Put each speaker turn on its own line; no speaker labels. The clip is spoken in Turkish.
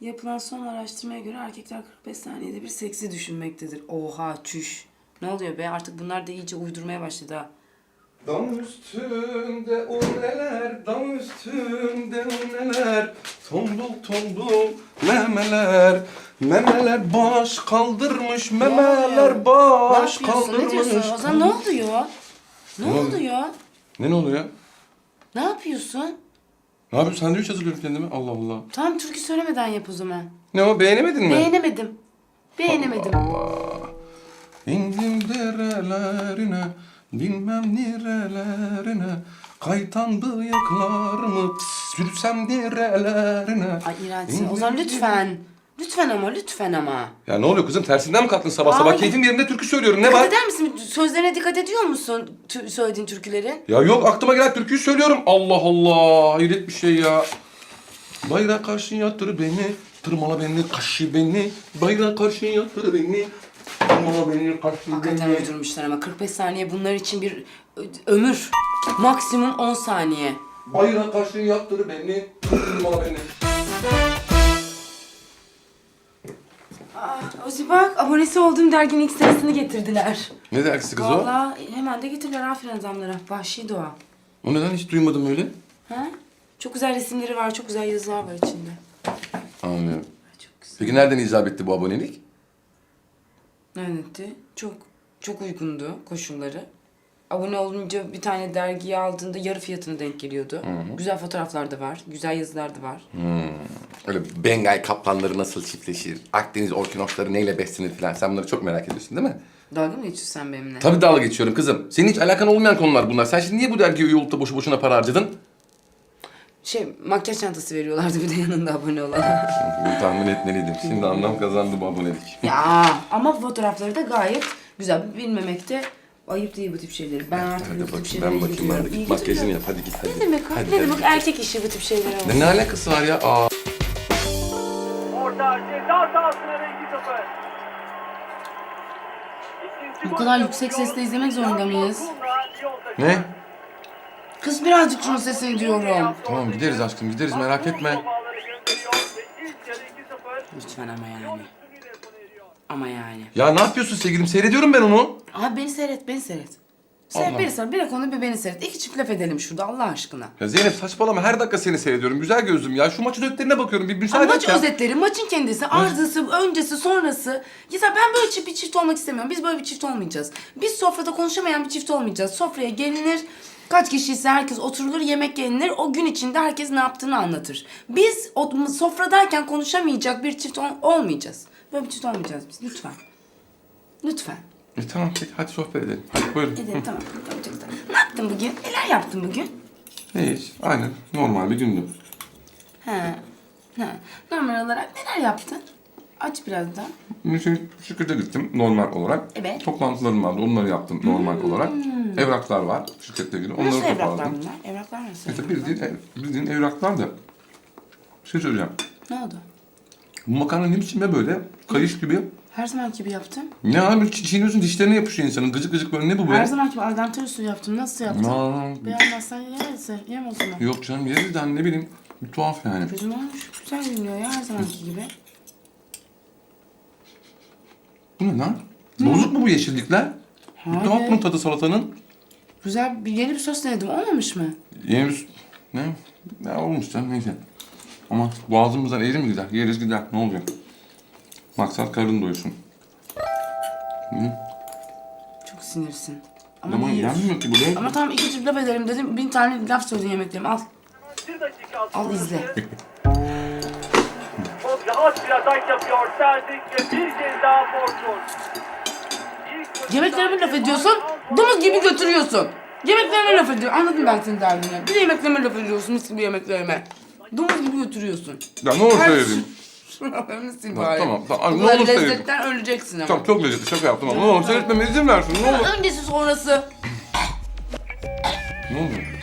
Yapılan son araştırmaya göre erkekler 45 saniyede bir seksi düşünmektedir. Oha çüş. Ne oluyor be artık bunlar da iyice uydurmaya başladı ha.
Dam üstünde unneler, dam üstünde unneler, tombul tombul memeler, memeler baş kaldırmış, memeler
Ne
baş
yapıyorsun? Ne
kaldırmış.
diyorsun? Ozan ne oluyor? Ne
Ne oldu?
oluyor?
Ne ne oluyor?
Ne yapıyorsun?
Ne yapayım sandviç hazırlıyorum kendime. Allah Allah.
Tam türkü söylemeden yap o zaman.
Ne o beğenemedin mi?
Beğenemedim. Beğenemedim.
İndim derelerine, bilmem nerelerine, kaytan bıyıklarımı sürsem nerelerine.
Ay iğrençsin. Ozan lütfen. Lütfen ama lütfen ama.
Ya ne oluyor kızım tersinden mi kalktın sabah sabah?
Ay.
Keyfim yerinde türkü söylüyorum ne
Dikkat
var?
eder misin? Sözlerine dikkat ediyor musun tü- söylediğin türkülerin?
Ya yok aklıma gelen türküyü söylüyorum. Allah Allah hayret bir şey ya. Bayrağa karşı yatır beni, tırmala beni, kaşı beni. Bayrağa karşı yatır beni, tırmala beni, kaşı
Hakikaten
beni.
uydurmuşlar ama 45 saniye bunlar için bir ö- ömür. Maksimum 10 saniye.
Bayrağa karşı yatır beni, tırmala beni.
Ozi bak abonesi olduğum derginin ilk sayısını getirdiler.
Ne dergisi kız o?
Vallahi hemen de getirdiler aferin zamlara. Vahşi doğa.
O neden hiç duymadım öyle?
Ha? Çok güzel resimleri var, çok güzel yazılar var içinde.
Anlıyorum.
Çok güzel.
Peki nereden icap etti bu abonelik?
Evet, çok çok uygundu koşulları. Abone olunca bir tane dergiyi aldığında yarı fiyatına denk geliyordu. Güzel fotoğraflar da var, güzel yazılar da var.
Öyle Bengay kaplanları nasıl çiftleşir, Akdeniz orkinoşları neyle beslenir falan. Sen bunları çok merak ediyorsun değil mi?
Dalga mı geçiyorsun sen benimle?
Tabii dalga geçiyorum kızım. Senin hiç alakan olmayan konular bunlar. Sen şimdi niye bu dergiye üye olup da boşu boşuna para harcadın?
Şey, makyaj çantası veriyorlardı bir de yanında abone olan.
Bunu tahmin etmeliydim. Şimdi anlam kazandı bu abonelik.
ya ama fotoğrafları da gayet güzel. Bilmemek de ayıp değil bu tip şeyleri. Ben artık
Hadi
bu tip
bakayım
şeylere
ben bakayım ben de git makyajını yap hadi git hadi.
Ne demek?
Hadi,
ne
hadi,
demek?
git.
Erkek işi bu tip şeyler.
Ne, ne alakası var ya? Aa.
Orta ceza sahasına ve 2-0. İkinci
Bu kadar
golü
yüksek sesle izlemek zorunda mıyız?
Ne?
Kız birazcık şunun sesini diyorum.
Tamam gideriz aşkım gideriz merak etme.
Toparları gönderiyor ve ilk yarı 2-0.
Lütfen ama yani. Ama yani.
Ya ne yapıyorsun sevgilim? Seyrediyorum ben onu.
Abi beni seyret, beni seyret. Seyret
Allah.
beni seyret, bir konu bir beni seyret. İki çift laf edelim şurada Allah aşkına.
Ya Zeynep saçmalama her dakika seni seyrediyorum. Güzel gözlüm ya. Şu maçın özetlerine bakıyorum. Bir müsaade
maç
et ya.
özetleri, maçın kendisi, ardısı, öncesi, sonrası. Ya ben böyle çift, bir çift olmak istemiyorum. Biz böyle bir çift olmayacağız. Biz sofrada konuşamayan bir çift olmayacağız. Sofraya gelinir, kaç kişiyse herkes oturulur, yemek yenilir. O gün içinde herkes ne yaptığını anlatır. Biz o, sofradayken konuşamayacak bir çift ol- olmayacağız. Böyle bir çift olmayacağız biz. Lütfen. Lütfen.
E, tamam peki hadi sohbet edelim. Hadi buyurun.
Edelim tamam. tamam, çok güzel. Ne yaptın bugün? Neler yaptın bugün?
Hiç. Aynen. Normal bir gündü.
Ha. Ha. Normal olarak neler yaptın? Aç biraz daha.
Şimdi şirkete gittim normal olarak.
Evet.
Toplantılarım vardı. Onları yaptım normal olarak. Evraklar var şirkette ilgili. Onları
Nasıl evraklar
toparladım.
bunlar? Evraklar nasıl?
İşte bildiğin, ev, bildiğin evraklar da. Bir şey söyleyeceğim.
Ne oldu?
Bu makarna ne biçim be böyle? Kayış gibi.
Her zaman gibi yaptım.
Ne abi çi- çiğniyorsun dişlerine yapışıyor insanın. Gıcık gıcık böyle ne bu
Her
be?
zaman gibi al dente usulü yaptım. Nasıl yaptım?
Aa,
Beğenmezsen yemezsin. Yem o zaman.
yok canım yeriz de hani ne bileyim. Bir tuhaf yani.
Gözüm olmuş. Güzel görünüyor ya her zamanki gibi.
Bu ne lan? Bozuk mu bu yeşillikler? Bir
Hayır.
tuhaf bunun tadı salatanın.
Güzel bir yeni bir sos denedim. Olmamış mı?
Yeni bir... Ne? Ne olmuş canım neyse. Ama boğazımızdan eğri mi gider? Yeriz gider. Ne olacak? Maksat karın doyursun.
Çok sinirsin. Ama,
Ama yenmiyor ki bu?
Ama tamam iki çift laf ederim dedim. Bin tane laf söyledin yemeklerime. Al. Al izle.
Rahat bir atak yapıyor Serdik ve bir kez daha Fortun.
Yemeklerime laf ediyorsun. Domuz gibi götürüyorsun. Yemeklerime laf ediyor. Anladım ben senin derdini. Bir de yemeklerime laf ediyorsun. Mis gibi yemeklerime. Domuz gibi götürüyorsun.
Ya ne olur
Her-
söyledim.
Şuralarını sil
Tamam,
bari.
tamam, Ne
kadar
olur söyledim.
lezzetten öleceksin ama.
Tamam çok lezzetli şaka yaptım ama ne olur seyretmeme izin versin ne olur.
Öncesi sonrası.
Ne oluyor?